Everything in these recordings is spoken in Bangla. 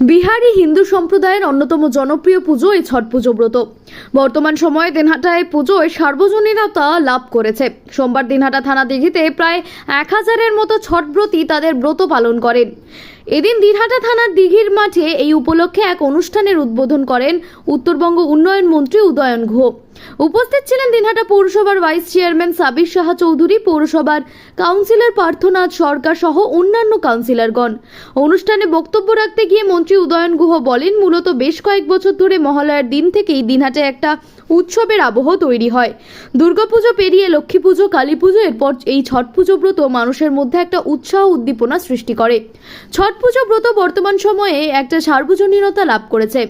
বিহারি হিন্দু সম্প্রদায়ের অন্যতম জনপ্রিয় পুজো এই ছট পুজো ব্রত। বর্তমান সময়ে দিনহাটায় পুজোয় সার্বজনীনতা লাভ করেছে। সোমবার দিনহাটা থানা দিঘিতে প্রায় এক হাজারের মতো ছটব্রতী তাদের ব্রত পালন করেন। এদিন দিনহাটা থানার দিঘির মাঠে এই উপলক্ষে এক অনুষ্ঠানের উদ্বোধন করেন উত্তরবঙ্গ উন্নয়ন মন্ত্রী উদয়ন গুহ উপস্থিত ছিলেন দিনহাটা পৌরসভার ভাইস চেয়ারম্যান সাবির সাহা চৌধুরী, পৌরসভার কাউন্সিলর পার্থনাথ সরকার সহ অন্যান্য কাউন্সিলরগণ। অনুষ্ঠানে বক্তব্য রাখতে গিয়ে মন্ত্রী উদয়ন গুহ বলেন, মূলত বেশ কয়েক বছর ধরে মহালয়ার দিন থেকেই দিনহাটে একটা উৎসবের আবহ তৈরি হয়। দুর্গাপুজো পেরিয়ে লক্ষ্মী পুজো, কালী পুজো, এরপর এই ছট পুজো ব্রত মানুষের মধ্যে একটা উৎসাহ উদ্দীপনা সৃষ্টি করে। ছট পুজো ব্রত বর্তমান সময়ে একটা সার্বজনীনতা লাভ করেছে।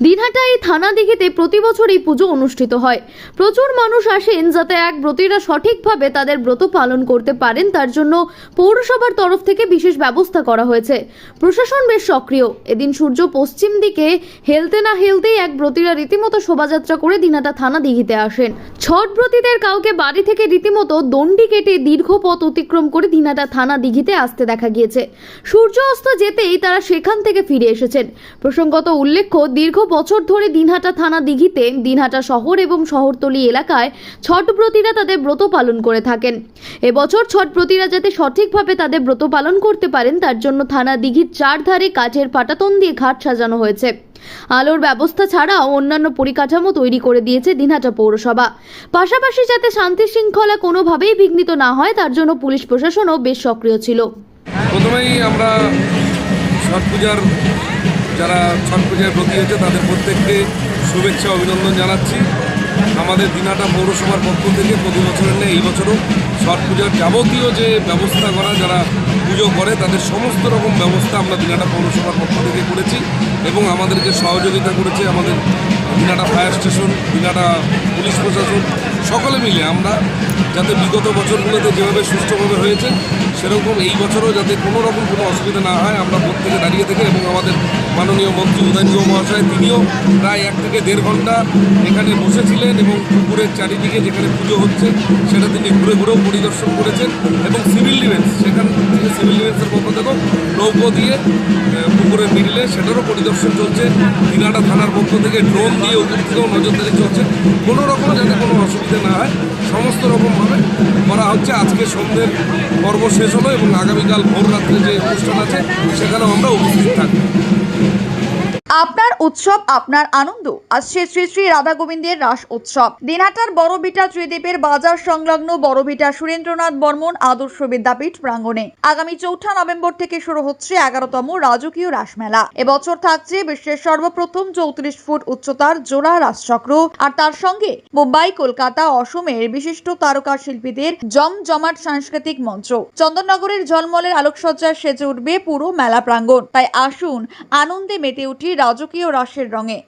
দিনহাটা এই থানা দিঘিতে প্রতি বছর এই পুজো অনুষ্ঠিত হয়। প্রচুর মানুষ আসেন যাতে এক ব্রতীরা সঠিকভাবে তাদের ব্রত পালন করতে পারেন, তার জন্য পৌরসভার তরফ থেকে বিশেষ ব্যবস্থা করা হয়েছে। প্রশাসন বেশ সক্রিয়। এদিন সূর্য পশ্চিম দিকে হেলতে না হেলতেই এক ব্রতীরা রীতিমতো শোভাযাত্রা করে দিনহাটা থানা দিঘিতে আসেন। ছট ব্রতীদের কাউকে বাড়ি থেকে রীতিমতো দণ্ডি কেটে দীর্ঘ পথ অতিক্রম করে দিনহাটা থানা দিঘিতে আসতে দেখা গিয়েছে। সূর্য অস্ত যেতেই তারা সেখান থেকে ফিরে এসেছেন। প্রসঙ্গত উল্লেখ্য, দীর্ঘ বছর ধরে দিনহাটা থানা দিঘিতে দিনহাটা শহর এবং শহরতলি এলাকায় ছটব্রতীরা তাদের ব্রত পালন করে থাকেন। এবছর ছটব্রতীরা যাতে সঠিকভাবে তাদের ব্রত পালন করতে পারেন, তার জন্য থানা দিঘির চারধারে কাঠের পাটাতন দিয়ে ঘাট সাজানো হয়েছে। আলোর ব্যবস্থা ছাড়াও অন্যান্য পরিকাঠামো তৈরি করে দিয়েছে দিনহাটা পৌরসভা। পাশাপাশি যাতে শান্তি শৃঙ্খলা কোনোভাবেই বিঘ্নিত না হয়, তার জন্য পুলিশ প্রশাসনও বেশ সক্রিয় ছিল। প্রথমেই আমরা ছট পূজার যারা ছট পূজায় ব্রতী হয়েছে, তাদের প্রত্যেককে শুভেচ্ছা, অভিনন্দন জানাচ্ছি। আমাদের দিনাটা পৌরসভার পক্ষ থেকে প্রতি বছরের নেই এই বছরও ছট পূজার যাবতীয় যে ব্যবস্থা করা, যারা পুজো করে, তাদের সমস্ত রকম ব্যবস্থা আমরা দিনাটা পৌরসভার পক্ষ থেকে করেছি এবং আমাদেরকে সহযোগিতা করেছে আমাদের Dinhata fire station, Dinhata police প্রশাসন, সকলে মিলে আমরা যাতে বিগত বছরগুলোতে যেভাবে সুষ্ঠুভাবে হয়েছে সেরকম এই বছরও যাতে কোনো রকম কোনো অসুবিধা না হয়, আমরা প্রত্যেকে দাঁড়িয়ে থেকে এবং আমাদের মাননীয় মন্ত্রী উদয়ন মহাশয় তিনিও প্রায় এক থেকে দেড় ঘণ্টা এখানে বসেছিলেন এবং পুকুরের চারিদিকে যেখানে পুজো হচ্ছে, সেটা তিনি ঘুরে ঘুরেও পরিদর্শন করেছেন এবং সিভিল ডিফেন্স, সেখান থেকে সিভিল ডিফেন্সের পক্ষ থেকেও নৌকো দিয়ে পুকুরের মিডিলে সেটারও পরিদর্শন চলছে। দিনাটা থানার পক্ষ থেকে ড্রোন দিয়ে উপর থেকেও নজরদারি চলছে। কোনো রকম যাতে কোনো অসুবিধা না হয়, সমস্ত রকমভাবে করা হচ্ছে। আজকে সন্ধ্যের পর্ব শেষ হলো এবং আগামীকাল ভোর রাত্রে যে অনুষ্ঠান আছে, সেখানেও আমরা উপস্থিত থাকব। আপনার উৎসব, আপনার আনন্দ। আসছে শ্রী শ্রী রাধা গোবিন্দের রাস উৎসব। দিনহাটার বড়ভিটা ত্রিদ্বীপের বাজার সংলগ্ন বড়ভিটা সুরেন্দ্রনাথ বর্মন আদর্শ বিদ্যাপীঠ প্রাঙ্গণে। আগামী চৌঠা নভেম্বর থেকে শুরু হচ্ছে এগারোতম রাজকীয় রাসমেলা এবছর থাকছে বিশ্বের সর্বপ্রথম চৌত্রিশ ফুট উচ্চতার জোড়া রাসচক্র। আর তার সঙ্গে মুম্বাই, কলকাতা, অসমের বিশিষ্ট তারকা শিল্পীদের জমজমাট সাংস্কৃতিক মঞ্চ। চন্দননগরের ঝলমলের আলোকসজ্জায় সেজে উঠবে পুরো মেলা প্রাঙ্গণ। তাই আসুন আনন্দে মেতে উঠি রাজকীয় রাসের রঙে।